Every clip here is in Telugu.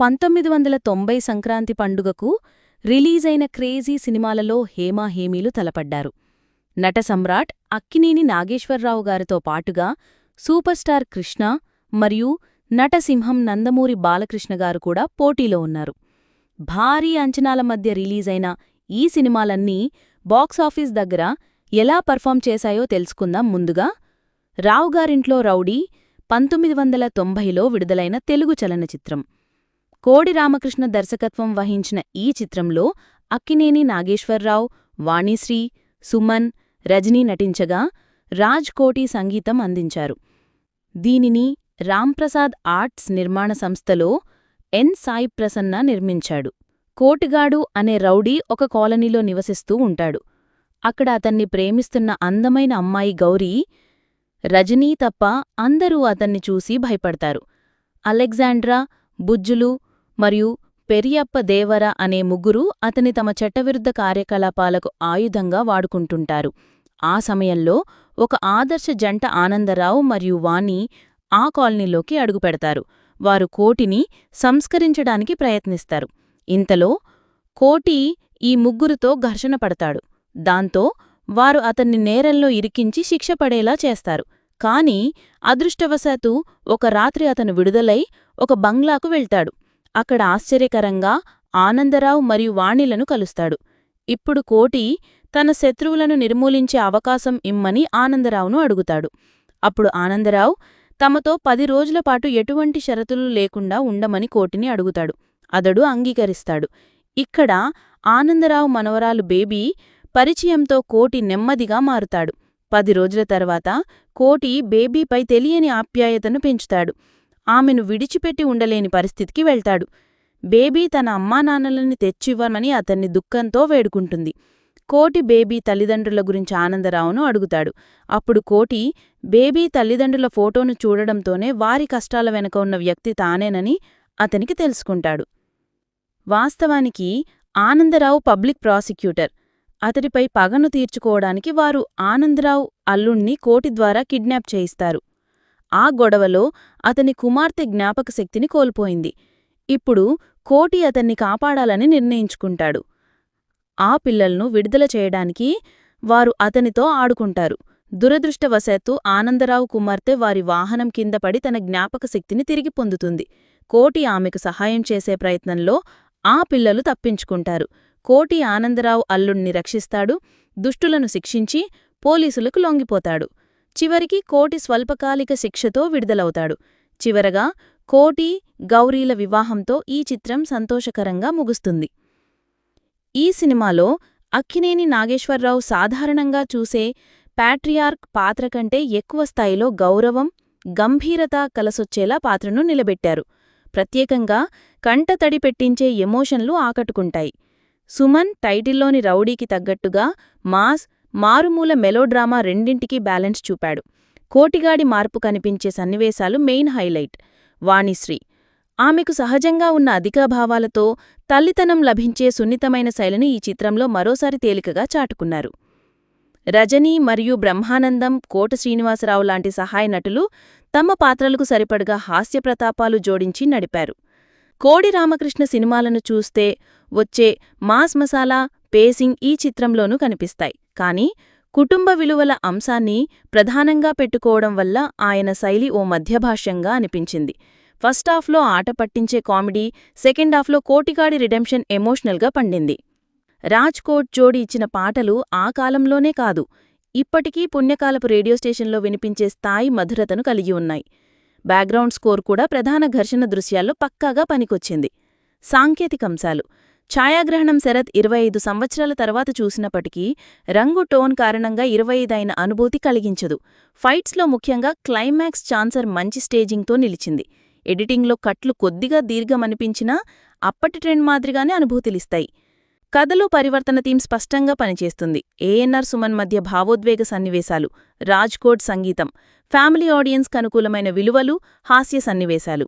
పంతొమ్మిది వందల తొంభై సంక్రాంతి పండుగకు రిలీజైన క్రేజీ సినిమాలలో హేమా హేమీలు తలపడ్డారు. నట సమ్రాట్ అక్కినేని నాగేశ్వరరావు గారితో పాటుగా సూపర్ స్టార్ కృష్ణ మరియు నటసింహం నందమూరి బాలకృష్ణ గారు కూడా పోటీలో ఉన్నారు. భారీ అంచనాల మధ్య రిలీజైన ఈ సినిమాలన్నీ బాక్సాఫీస్ దగ్గర ఎలా పర్ఫామ్ చేశాయో తెలుసుకుందాం ముందుగా. రావుగారింట్లో రౌడీ పంతొమ్మిది వందల తొంభైలో విడుదలైన తెలుగు చలనచిత్రం. కోడి రామకృష్ణ దర్శకత్వం వహించిన ఈ చిత్రంలో అక్కినేని నాగేశ్వరరావు వాణిశ్రీ సుమన్ రజనీ నటించగా రాజ్ కోటి సంగీతం అందించారు. దీనిని రాంప్రసాద్ ఆర్ట్స్ నిర్మాణ సంస్థలో ఎన్ సాయి ప్రసన్న నిర్మించాడు. కోటిగాడు అనే రౌడీ ఒక కాలనీలో నివసిస్తూ ఉంటాడు. అక్కడ అతన్ని ప్రేమిస్తున్న అందమైన అమ్మాయి గౌరీ రజనీ తప్ప అందరూ అతన్ని చూసి భయపడతారు. అలెగ్జాండ్రా బుజ్జులు మరియు పెరియప్ప దేవర అనే ముగ్గురు అతని తమ చట్టవిరుద్ధ కార్యకలాపాలకు ఆయుధంగా వాడుకుంటుంటారు. ఆ సమయంలో ఒక ఆదర్శ జంట ఆనందరావు మరియు వాణి ఆ కాలనీలోకి అడుగుపెడతారు. వారు కోటిని సంస్కరించడానికి ప్రయత్నిస్తారు. ఇంతలో కోటి ఈ ముగ్గురుతో ఘర్షణ పడతాడు. దాంతో వారు అతన్ని నేరంలో ఇరికించి శిక్ష పడేలా చేస్తారు. కాని అదృష్టవశాత్తు ఒక రాత్రి అతను విడుదలై ఒక బంగ్లాకు వెళ్తాడు. అక్కడ ఆశ్చర్యకరంగా ఆనందరావు మరియు వాణిలను కలుస్తాడు. ఇప్పుడు కోటి తన శత్రువులను నిర్మూలించే అవకాశం ఇమ్మని ఆనందరావును అడుగుతాడు. అప్పుడు ఆనందరావు తమతో పది రోజులపాటు ఎటువంటి షరతులు లేకుండా ఉండమని కోటిని అడుగుతాడు. అతడు అంగీకరిస్తాడు. ఇక్కడ ఆనందరావు మనవరాలు బేబీ పరిచయంతో కోటి నెమ్మదిగా మారుతాడు. పది రోజుల తర్వాత కోటి బేబీపై తెలియని ఆప్యాయతను పెంచుతాడు. ఆమెను విడిచిపెట్టి ఉండలేని పరిస్థితికి వెళ్తాడు. బేబీ తన అమ్మానాన్నలని తెచ్చివ్వమని అతన్ని దుఃఖంతో వేడుకుంటుంది. కోటి బేబీ తల్లిదండ్రుల గురించి ఆనందరావును అడుగుతాడు. అప్పుడు కోటి బేబీ తల్లిదండ్రుల ఫోటోను చూడడంతోనే వారి కష్టాల వెనక ఉన్న వ్యక్తి తానేనని అతనికి తెలుసుకుంటాడు. వాస్తవానికి ఆనందరావు పబ్లిక్ ప్రాసిక్యూటర్. అతడిపై పగను తీర్చుకోవడానికి వారు ఆనందరావు అల్లుణ్ణి కోటి ద్వారా కిడ్నాప్ చేయిస్తారు. ఆ గొడవలో అతని కుమార్తె జ్ఞాపకశక్తిని కోల్పోయింది. ఇప్పుడు కోటి అతన్ని కాపాడాలని నిర్ణయించుకుంటాడు. ఆ పిల్లలను విడుదల చేయడానికి వారు అతనితో ఆడుకుంటారు. దురదృష్టవశాత్తు ఆనందరావు కుమార్తె వారి వాహనం కింద పడి తన జ్ఞాపకశక్తిని తిరిగి పొందుతుంది. కోటి ఆమెకు సహాయం చేసే ప్రయత్నంలో ఆ పిల్లలు తప్పించుకుంటారు. కోటి ఆనందరావు అల్లుణ్ణి రక్షిస్తాడు దుష్టులను శిక్షించి పోలీసులకు లొంగిపోతాడు. చివరికి కోటి స్వల్పకాలిక శిక్షతో విడుదలవుతాడు. చివరగా కోటి గౌరీల వివాహంతో ఈ చిత్రం సంతోషకరంగా ముగుస్తుంది. ఈ సినిమాలో అక్కినేని నాగేశ్వరరావు సాధారణంగా చూసే ప్యాట్రియార్క్ పాత్ర కంటే ఎక్కువ స్థాయిలో గౌరవం గంభీరత కలసొచ్చేలా పాత్రను నిలబెట్టారు. ప్రత్యేకంగా కంటతడి పెట్టించే ఎమోషన్లు ఆకట్టుకుంటాయి. సుమన్ టైటిల్లోని రౌడీకి తగ్గట్టుగా మాస్ మారుమూల మెలోడ్రామా రెండింటికీ బ్యాలెన్స్ చూపాడు. కోటిగాడి మార్పు కనిపించే సన్నివేశాలు మెయిన్ హైలైట్. వాణిశ్రీ. ఆమెకు సహజంగా ఉన్న అధికాభావాలతో తల్లితనం లభించే సున్నితమైన శైలిని ఈ చిత్రంలో మరోసారి తేలికగా చాటుకున్నారు. రజనీ మరియు బ్రహ్మానందం కోట శ్రీనివాసరావు లాంటి సహాయ నటులు తమ పాత్రలకు సరిపడగా హాస్య ప్రతాపాలు జోడించి నడిపారు. కోడి రామకృష్ణ సినిమాలను చూస్తే వచ్చే మాస్ మసాలా పేసింగ్ ఈ చిత్రంలోనూ కనిపిస్తాయి. కానీ కుటుంబ విలువల అంశాన్ని ప్రధానంగా పెట్టుకోవడం వల్ల ఆయన శైలి ఓ మధ్యభాష్యంగా అనిపించింది. ఫస్టాఫ్లో ఆట పట్టించే కామెడీ సెకండాఫ్లో కోటిగాడి రిడెంప్షన్ ఎమోషనల్గా పండింది. రాజ్ కోట్ జోడి ఇచ్చిన పాటలు ఆ కాలంలోనే కాదు ఇప్పటికీ పుణ్యకాలపు రేడియో స్టేషన్లో వినిపించే స్థాయి మధురతను కలిగి ఉన్నాయి. బ్యాక్గ్రౌండ్ స్కోర్ కూడా ప్రధాన ఘర్షణ దృశ్యాల్లో పక్కాగా పనికొచ్చింది. సాంకేతికంశాలు ఛాయాగ్రహణం శరత్ ఇరవై ఐదు సంవత్సరాల తర్వాత చూసినప్పటికీ రంగు టోన్ కారణంగా ఇరవై ఐదైన అనుభూతి కలిగించదు. ఫైట్స్లో ముఖ్యంగా క్లైమాక్స్ ఛాన్సర్ మంచి స్టేజింగ్తో నిలిచింది. ఎడిటింగ్లో కట్లు కొద్దిగా దీర్ఘమనిపించినా అప్పటి ట్రెండ్ మాదిరిగానే అనుభూతిలిస్తాయి. కథలో పరివర్తన థీమ్ స్పష్టంగా పనిచేస్తుంది. ఏఎన్ఆర్ సుమన్ మధ్య భావోద్వేగ సన్నివేశాలు రాజ్కోట్ సంగీతం ఫ్యామిలీ ఆడియన్స్ అనుకూలమైన విలువలు హాస్య సన్నివేశాలు.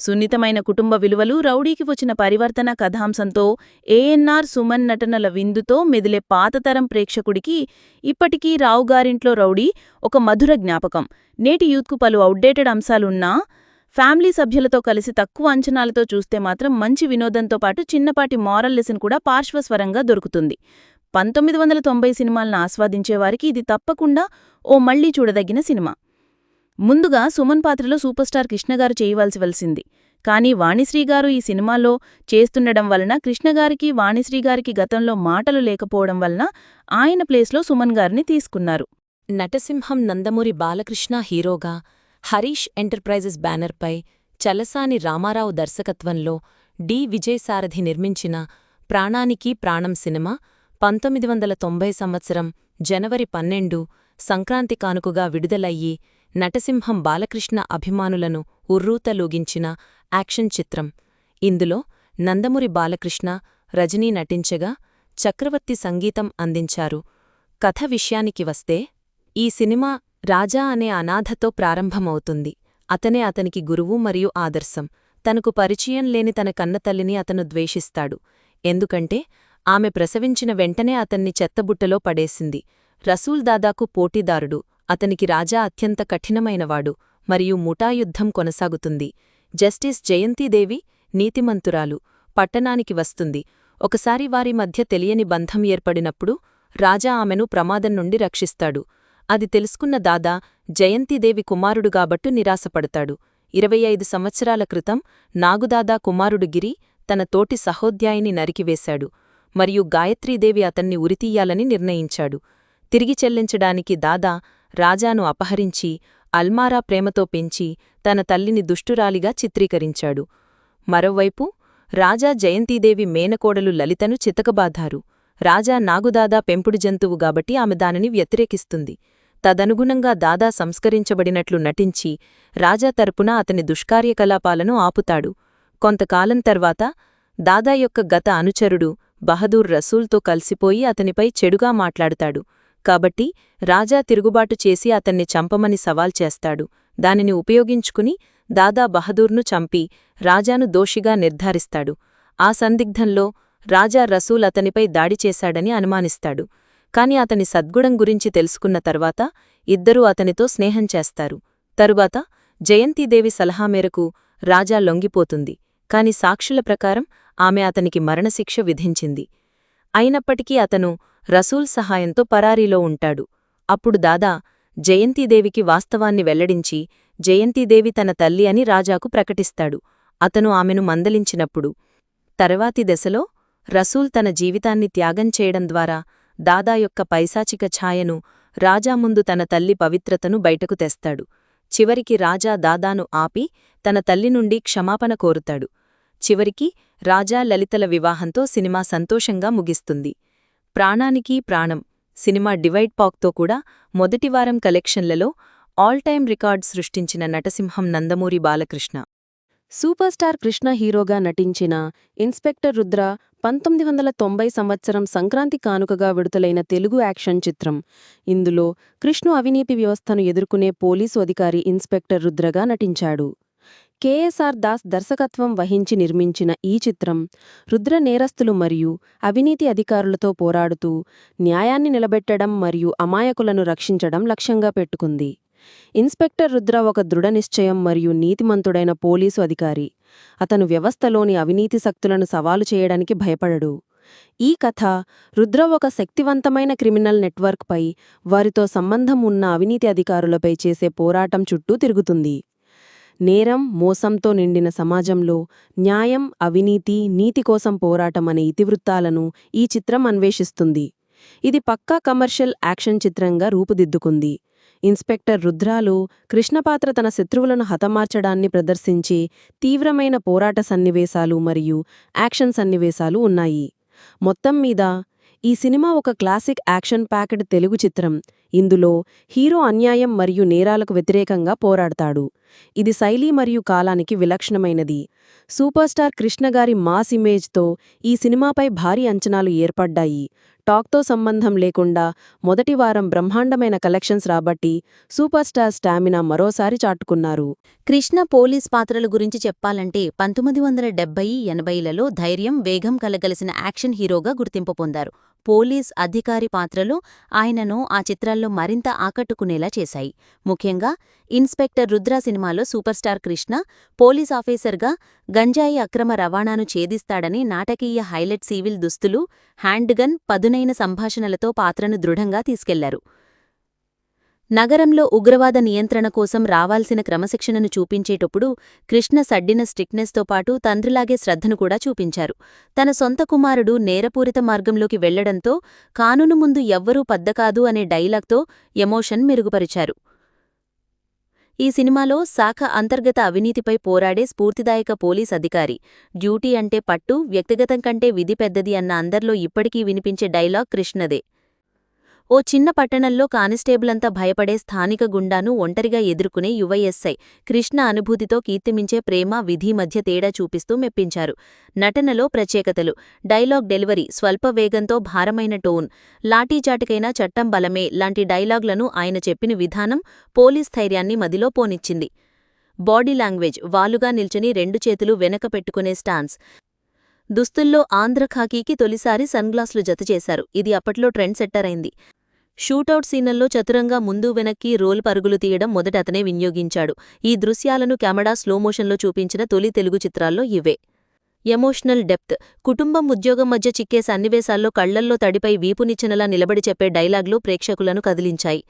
సున్నితమైన కుటుంబ విలువలు రౌడీకి వచ్చిన పరివర్తన కథాంశంతో ఏఎన్ఆర్ సుమన్ నటనల విందుతో మెదిలే పాతతరం ప్రేక్షకుడికి ఇప్పటికీ రావుగారింట్లో రౌడీ ఒక మధుర జ్ఞాపకం. నేటి యూత్కు పలు అవుట్డేటెడ్ అంశాలున్నా ఫ్యామిలీ సభ్యులతో కలిసి తక్కువ అంచనాలతో చూస్తే మాత్రం మంచి వినోదంతో పాటు చిన్నపాటి మారల్ లెసన్ కూడా పార్శ్వస్వరంగా దొరుకుతుంది. పంతొమ్మిది వందల తొంభై సినిమాలను ఆస్వాదించేవారికి ఇది తప్పకుండా ఓ మళ్ళీ చూడదగిన సినిమా. ముందుగా సుమన్ పాత్రలో సూపర్ స్టార్ కృష్ణగారు చేయవలసివలసింది కానీ వాణిశ్రీగారు ఈ సినిమాలో చేస్తుండడం వలన కృష్ణగారికి వాణిశ్రీగారికి గతంలో మాటలు లేకపోవడం వలన ఆయన ప్లేస్లో సుమన్ గారిని తీసుకున్నారు. నటసింహం నందమూరి బాలకృష్ణ హీరోగా హరీష్ ఎంటర్ప్రైజెస్ బ్యానర్పై చలసాని రామారావు దర్శకత్వంలో డి. విజయసారథి నిర్మించిన ప్రాణానికి ప్రాణం సినిమా పంతొమ్మిది వందల తొంభై సంవత్సరం జనవరి పన్నెండు సంక్రాంతి కానుకగా విడుదలయ్యి నటసింహం బాలకృష్ణ అభిమానులను ఉర్రూతలూగించిన యాక్షన్ చిత్రం. ఇందులో నందమురి బాలకృష్ణ రజనీ నటించగా చక్రవర్తి సంగీతం అందించారు. కథ విషయానికి వస్తే ఈ సినిమా రాజా అనే అనాథతో ప్రారంభమవుతుంది. అతనే అతనికి గురువు మరియు ఆదర్శం. తనకు పరిచయం లేని తన కన్నతల్లిని అతను ద్వేషిస్తాడు. ఎందుకంటే ఆమె ప్రసవించిన వెంటనే అతన్ని చెత్తబుట్టలో పడేసింది. రసూల్ దాదాకు పోటీదారుడు. అతనికి రాజా అత్యంత కఠినమైనవాడు మరియు ముఠాయుద్ధం కొనసాగుతుంది. జస్టిస్ జయంతీదేవి నీతిమంతురాలు. పట్టణానికి వస్తుంది. ఒకసారి వారి మధ్య తెలియని బంధం ఏర్పడినప్పుడు రాజా ఆమెను ప్రమాదం నుండి రక్షిస్తాడు. అది తెలుసుకున్న దాదా జయంతిదేవి కుమారుడు గాబట్టు నిరాశపడతాడు. ఇరవై ఐదు సంవత్సరాల క్రితం నాగుదాదా కుమారుడు గిరి తన తోటి సహోద్యాయిని నరికివేశాడు మరియు గాయత్రీదేవి అతన్ని ఉరితీయాలని నిర్ణయించాడు. తిరిగి చెల్లించడానికి దాదా రాజాను అపహరించి అల్మారా ప్రేమతో పెంచి తన తల్లిని దుష్టురాలిగా చిత్రీకరించాడు. మరోవైపు రాజా జయంతీదేవి మేనకోడలు లలితను చితకబాధారు. రాజా నాగుదాదా పెంపుడు జంతువు గాబట్టి ఆమె దానిని వ్యతిరేకిస్తుంది. తదనుగుణంగా దాదా సంస్కరించబడినట్లు నటించి రాజా తరపున అతని దుష్కార్యకలాపాలను ఆపుతాడు. కొంతకాలం తర్వాత దాదా యొక్క గత అనుచరుడు బహదూర్ రసూల్తో కలిసిపోయి అతనిపై చెడుగా మాట్లాడుతాడు. కాబట్టి రాజా తిరుగుబాటు చేసి అతన్ని చంపమని సవాల్ చేస్తాడు. దానిని ఉపయోగించుకుని దాదా బహదూర్ను చంపి రాజాను దోషిగా నిర్ధారిస్తాడు. ఆ సందిగ్ధంలో రాజా రసూల్ అతనిపై దాడి చేశాడని అనుమానిస్తాడు. కాని అతని సద్గుణం గురించి తెలుసుకున్న తర్వాత ఇద్దరూ అతనితో స్నేహం చేస్తారు. తరువాత జయంతీదేవి సలహా మేరకు రాజా లొంగిపోతుంది. కాని సాక్షుల ప్రకారం ఆమె అతనికి మరణశిక్ష విధించింది. అయినప్పటికీ అతను రసూల్ సహాయంతో పరారీలో ఉంటాడు. అప్పుడు దాదా జయంతీదేవికి వాస్తవాన్ని వెల్లడించి జయంతీదేవి తన తల్లి అని రాజాకు ప్రకటిస్తాడు. అతను ఆమెను మందలించినప్పుడు తర్వాతి దశలో రసూల్ తన జీవితాన్ని త్యాగం చేయడం ద్వారా దాదా యొక్క పైశాచిక ఛాయను రాజా ముందు తన తల్లి పవిత్రతను బయటకు తెస్తాడు. చివరికి రాజా దాదాను ఆపి తన తల్లి నుండి క్షమాపణ కోరుతాడు. చివరికి రాజా లలితల వివాహంతో సినిమా సంతోషంగా ముగిస్తుంది. ప్రాణానికి ప్రాణం సినిమా డివైడ్ పాక్తో కూడా మొదటి వారం కలెక్షన్లలో ఆల్ టైమ్ రికార్డ్ సృష్టించిన నటసింహం నందమూరి బాలకృష్ణ. సూపర్ స్టార్ కృష్ణ హీరోగా నటించిన ఇన్స్పెక్టర్ రుద్ర పంతొమ్మిది వందల తొంభై సంవత్సరం సంక్రాంతి కానుకగా విడుదలైన తెలుగు యాక్షన్ చిత్రం. ఇందులో కృష్ణు అవినీతి వ్యవస్థను ఎదుర్కొనే పోలీసు అధికారి ఇన్స్పెక్టర్ రుద్రగా నటించాడు. కేఎస్ఆర్ దాస్ దర్శకత్వం వహించి నిర్మించిన ఈ చిత్రం రుద్ర నేరస్తులు మరియు అవినీతి అధికారులతో పోరాడుతూ న్యాయాన్ని నిలబెట్టడం మరియు అమాయకులను రక్షించడం లక్ష్యంగా పెట్టుకుంది. ఇన్స్పెక్టర్ రుద్ర ఒక దృఢనిశ్చయం మరియు నీతిమంతుడైన పోలీసు అధికారి. అతను వ్యవస్థలోని అవినీతి శక్తులను సవాలు చేయడానికి భయపడడు. ఈ కథ రుద్ర ఒక శక్తివంతమైన క్రిమినల్ నెట్వర్క్పై వారితో సంబంధం ఉన్న అవినీతి అధికారులపై చేసే పోరాటం చుట్టూ తిరుగుతుంది. నేరం మోసంతో నిండిన సమాజంలో న్యాయం అవినీతి నీతి కోసం పోరాటం అనే ఇతివృత్తాలను ఈ చిత్రం అన్వేషిస్తుంది. ఇది పక్కా కమర్షియల్ యాక్షన్ చిత్రంగా రూపుదిద్దుకుంది. ఇన్స్పెక్టర్ రుద్రాలు కృష్ణపాత్ర తన శత్రువులను హతమార్చడాన్ని ప్రదర్శించే తీవ్రమైన పోరాట సన్నివేశాలు మరియు యాక్షన్ సన్నివేశాలు ఉన్నాయి. మొత్తం మీద ఈ సినిమా ఒక క్లాసిక్ యాక్షన్ ప్యాకెడ్ తెలుగు చిత్రం. ఇందులో హీరో అన్యాయం మరియు నేరాలకు వ్యతిరేకంగా పోరాడతాడు. ఇది శైలి మరియు కాలానికి విలక్షణమైనది. సూపర్ స్టార్ కృష్ణగారి మాస్ ఇమేజ్తో ఈ సినిమాపై భారీ అంచనాలు ఏర్పడ్డాయి. టాక్తో సంబంధం లేకుండా మొదటి వారం బ్రహ్మాండమైన కలెక్షన్స్ రాబట్టి సూపర్ స్టార్ స్టామినా మరోసారి చాటుకున్నారు. కృష్ణ పోలీస్ పాత్రల గురించి చెప్పాలంటే పంతొమ్మిది వందల డెబ్బై ఎనభైలలో ధైర్యం వేగం కలగలిసిన యాక్షన్ హీరోగా గుర్తింపు పొందారు. పోలీస్ అధికారి పాత్రలు ఆయనను ఆ చిత్రాల్లో మరింత ఆకట్టుకునేలా చేశాయి. ముఖ్యంగా ఇన్స్పెక్టర్ రుద్ర సినిమాలో సూపర్ స్టార్ కృష్ణ పోలీస్ ఆఫీసర్గా గంజాయి అక్రమ రవాణాను ఛేదిస్తాడని నాటకీయ హైలైట్ సివిల్ దుస్తులు హ్యాండ్గన్ పదునైన సంభాషణలతో పాత్రను దృఢంగా తీసుకెళ్ళారు. నగరంలో ఉగ్రవాద నియంత్రణ కోసం రావాల్సిన క్రమశిక్షణను చూపించేటప్పుడు కృష్ణ సడ్డిన స్ట్రిక్నెస్తో పాటు తండ్రిలాగే శ్రద్ధను కూడా చూపించారు. తన సొంత కుమారుడు నేరపూరిత మార్గంలోకి వెళ్ళడంతో కానును ముందు ఎవ్వరూ పద్దకాదు అనే డైలాగ్తో ఎమోషన్ మెరుగుపరిచారు. ఈ సినిమాలో శాఖ అంతర్గత అవినీతిపై పోరాడే స్ఫూర్తిదాయక పోలీస్ అధికారి డ్యూటీ అంటే పట్టు వ్యక్తిగతం కంటే విధి పెద్దది అన్న అందర్లో ఇప్పటికీ వినిపించే డైలాగ్ కృష్ణదే. ఓ చిన్న పట్టణంలో కానిస్టేబులంతా భయపడే స్థానిక గుండాను ఒంటరిగా ఎదుర్కొనే యువ ఎస్ఐ కృష్ణ అనుభూతితో కీర్తిమించే ప్రేమ విధి మధ్య తేడా చూపిస్తూ మెప్పించారు. నటనలో ప్రత్యేకతలు డైలాగ్ డెలివరీ స్వల్ప వేగంతో భారమైన టోన్ లాఠీచాటికైనా చట్టం బలమే లాంటి డైలాగ్లను ఆయన చెప్పిన విధానం పోలీస్ ధైర్యాన్ని మదిలో పోనిచ్చింది. బాడీ లాంగ్వేజ్ వాలుగా నిల్చుని రెండు చేతులు వెనక పెట్టుకునే స్టాన్స్. దుస్తుల్లో ఆంధ్ర ఖాకీకి తొలిసారి సన్గ్లాసులు జతచేశారు ఇది అప్పట్లో ట్రెండ్ సెట్టర్ అయింది. షూటౌట్ సీనల్లో చతురంగా ముందు వెనక్కి రోల్ పరుగులు తీయడం మొదట అతనే వినియోగించాడు. ఈ దృశ్యాలను కెమెరా స్లోమోషన్లో చూపించిన తొలి తెలుగు చిత్రాల్లో ఇవే. Emotional depth. కుటుంబం ఉద్యోగం మధ్య చిక్కే సన్నివేశాల్లో కళ్ళల్లో తడిపై వీపునిచ్చినలా నిలబడి చెప్పే డైలాగ్లు ప్రేక్షకులను కదిలించాయి.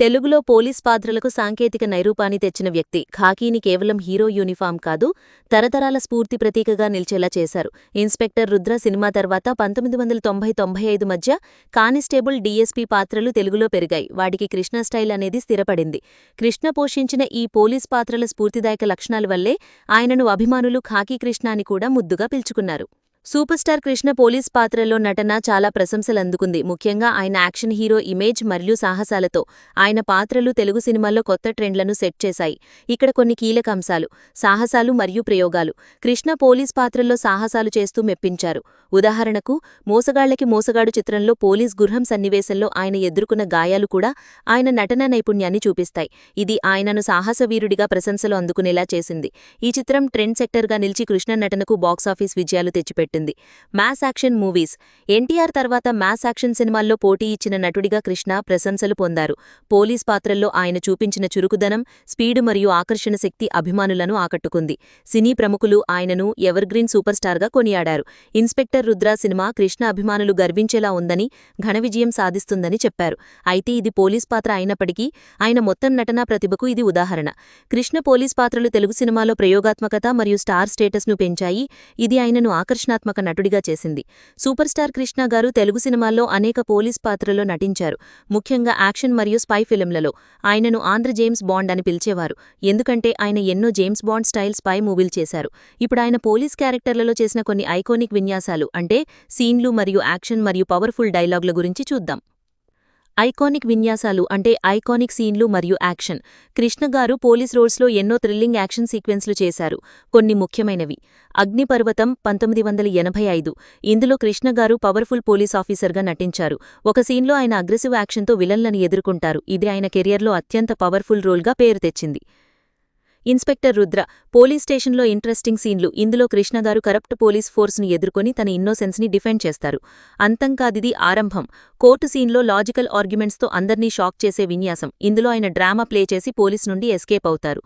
తెలుగులో పోలీస్ పాత్రలకు సాంకేతిక నైరూపాన్ని తెచ్చిన వ్యక్తి ఖాకీని కేవలం హీరో యూనిఫామ్ కాదు తరతరాల స్ఫూర్తి ప్రతీకగా నిలిచేలా చేశారు. ఇన్స్పెక్టర్ రుద్ర సినిమా తర్వాత పంతొమ్మిది వందల తొంభై తొంభై ఐదు మధ్య కానిస్టేబుల్ డీఎస్పీ పాత్రలు తెలుగులో పెరిగాయి. వాటికి కృష్ణ స్టైల్ అనేది స్థిరపడింది. కృష్ణ పోషించిన ఈ పోలీస్ పాత్రల స్ఫూర్తిదాయక లక్షణాల వల్లే ఆయనను అభిమానులు ఖాకీ కృష్ణ అని కూడా ముద్దుగా పిలుచుకున్నారు. సూపర్ స్టార్ కృష్ణ పోలీస్ పాత్రలో నటన చాలా ప్రశంసలందుకుంది. ముఖ్యంగా ఆయన యాక్షన్ హీరో ఇమేజ్ మరియు సాహసాలతో ఆయన పాత్రలు తెలుగు సినిమాల్లో కొత్త ట్రెండ్లను సెట్ చేశాయి. ఇక్కడ కొన్ని కీలక అంశాలు. సాహసాలు మరియు ప్రయోగాలు. కృష్ణ పోలీస్ పాత్రల్లో సాహసాలు చేస్తూ మెప్పించారు. ఉదాహరణకు మోసగాళ్ళకి మోసగాడు చిత్రంలో పోలీస్ గుర్హం సన్నివేశంలో ఆయన ఎదుర్కొన్న గాయాలు కూడా ఆయన నటన నైపుణ్యాన్ని చూపిస్తాయి. ఇది ఆయనను సాహసవీరుడిగా ప్రశంసలు అందుకునేలా చేసింది. ఈ చిత్రం ట్రెండ్ సెక్టర్గా నిలిచి కృష్ణ నటనకు బాక్సాఫీస్ విజయాలు తెచ్చిపెట్టింది. మ్యాస్ యాక్షన్ మూవీస్. ఎన్టీఆర్ తర్వాత మ్యాస్ యాక్షన్ సినిమాల్లో పోటీ ఇచ్చిన నటుడిగా కృష్ణ ప్రశంసలు పొందారు. పోలీస్ పాత్రల్లో ఆయన చూపించిన చురుకుదనం స్పీడు మరియు ఆకర్షణ శక్తి అభిమానులను ఆకట్టుకుంది. సినీ ప్రముఖులు ఆయనను ఎవర్గ్రీన్ సూపర్ స్టార్గా కొనియాడారు. ఇన్స్పెక్టర్ రుద్ర సినిమా కృష్ణ అభిమానులు గర్వించేలా ఉందని ఘన విజయం సాధిస్తుందని చెప్పారు. అయితే ఇది పోలీస్ పాత్ర అయినప్పటికీ ఆయన మొత్తం నటనా ప్రతిభకు ఇది ఉదాహరణ. కృష్ణ పోలీస్ పాత్రలు తెలుగు సినిమాలో ప్రయోగాత్మకత మరియు స్టార్ స్టేటస్ను పెంచాయి. ఇది ఆయనను ఆకర్షణాత్మక నటుడిగా చేసింది. సూపర్ స్టార్ కృష్ణ గారు తెలుగు సినిమాల్లో అనేక పోలీస్ పాత్రలో నటించారు. ముఖ్యంగా యాక్షన్ మరియు స్పై ఫిలింలలో ఆయనను ఆంధ్ర జేమ్స్ బాండ్ అని పిలిచేవారు. ఎందుకంటే ఆయన ఎన్నో జేమ్స్ బాండ్ స్టైల్ స్పై మూవీలు చేశారు. ఇప్పుడు ఆయన పోలీస్ క్యారెక్టర్లలో చేసిన కొన్ని ఐకానిక్ విన్యాసాలు అంటే సీన్లు మరియు యాక్షన్ మరియు పవర్ఫుల్ డైలాగ్ల గురించి చూద్దాం. ఐకానిక్ విన్యాసాలు అంటే ఐకానిక్ సీన్లు మరియు యాక్షన్. కృష్ణ గారు పోలీస్ రోల్స్లో ఎన్నో థ్రిల్లింగ్ యాక్షన్ సీక్వెన్స్లు చేశారు. కొన్ని ముఖ్యమైనవి. అగ్నిపర్వతం పంతొమ్మిది వందల ఎనభై ఐదు. ఇందులో కృష్ణ గారు పవర్ఫుల్ పోలీస్ ఆఫీసర్గా నటించారు. ఒక సీన్లో ఆయన అగ్రెసివ్ యాక్షన్తో విలన్లను ఎదుర్కొంటారు. ఇది ఆయన కెరియర్లో అత్యంత పవర్ఫుల్ రోల్గా పేరు తెచ్చింది. ఇన్స్పెక్టర్ రుద్ర పోలీస్ స్టేషన్లో ఇంట్రెస్టింగ్ సీన్లు. ఇందులో కృష్ణగారు కరప్ట్ పోలీస్ ఫోర్స్ని ఎదుర్కొని తన ఇన్నోసెన్స్ని డిఫెండ్ చేస్తారు. అంతం కాదిది ఆరంభం. కోర్టు సీన్లో లాజికల్ ఆర్గ్యుమెంట్స్తో అందర్నీ షాక్ చేసే విన్యాసం. ఇందులో ఆయన డ్రామా ప్లే చేసి పోలీస్ నుండి ఎస్కేప్ అవుతారు.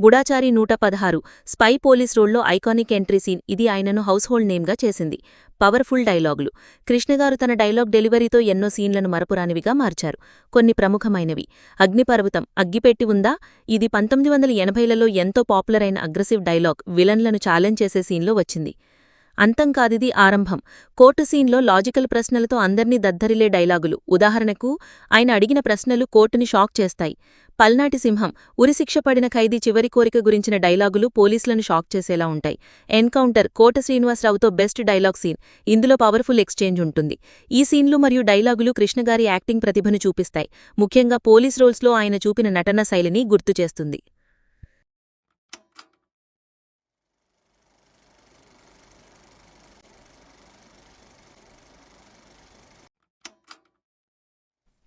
గుడాచారి నూట పదహారు స్పై పోలీస్ రోల్లో ఐకానిక్ ఎంట్రీ సీన్. ఇది ఆయనను హౌస్ హోల్డ్ నేమ్గా చేసింది. పవర్ఫుల్ డైలాగులు. కృష్ణగారు తన డైలాగ్ డెలివరీతో ఎన్నో సీన్లను మరపురానివిగా మార్చారు. కొన్ని ప్రముఖమైనవి. అగ్నిపర్వతం. అగ్గిపెట్టి ఉందా? ఇది పంతొమ్మిది వందల ఎనభైలలో ఎంతో పాపులర్ అయిన అగ్రెసివ్ డైలాగ్. విలన్లను ఛాలెంజ్ చేసే సీన్లో వచ్చింది. అంతం కాదిది ఆరంభం. కోర్టు సీన్లో లాజికల్ ప్రశ్నలతో అందర్నీ దద్దరిలే డైలాగులు. ఉదాహరణకు ఆయన అడిగిన ప్రశ్నలు కోర్టుని షాక్ చేస్తాయి. పల్నాటి సింహం ఉరిశిక్ష పడిన ఖైదీ చివరి కోరిక గురించిన డైలాగులు పోలీసులను షాక్ చేసేలా ఉంటాయి. ఎన్కౌంటర్ కోట శ్రీనివాసరావుతో బెస్ట్ డైలాగ్ సీన్. ఇందులో పవర్ఫుల్ ఎక్స్చేంజ్ ఉంటుంది. ఈ సీన్లు మరియు డైలాగులు కృష్ణగారి యాక్టింగ్ ప్రతిభను చూపిస్తాయి. ముఖ్యంగా పోలీస్ రోల్స్లో ఆయన చూపిన నటన శైలిని గుర్తుచేస్తుంది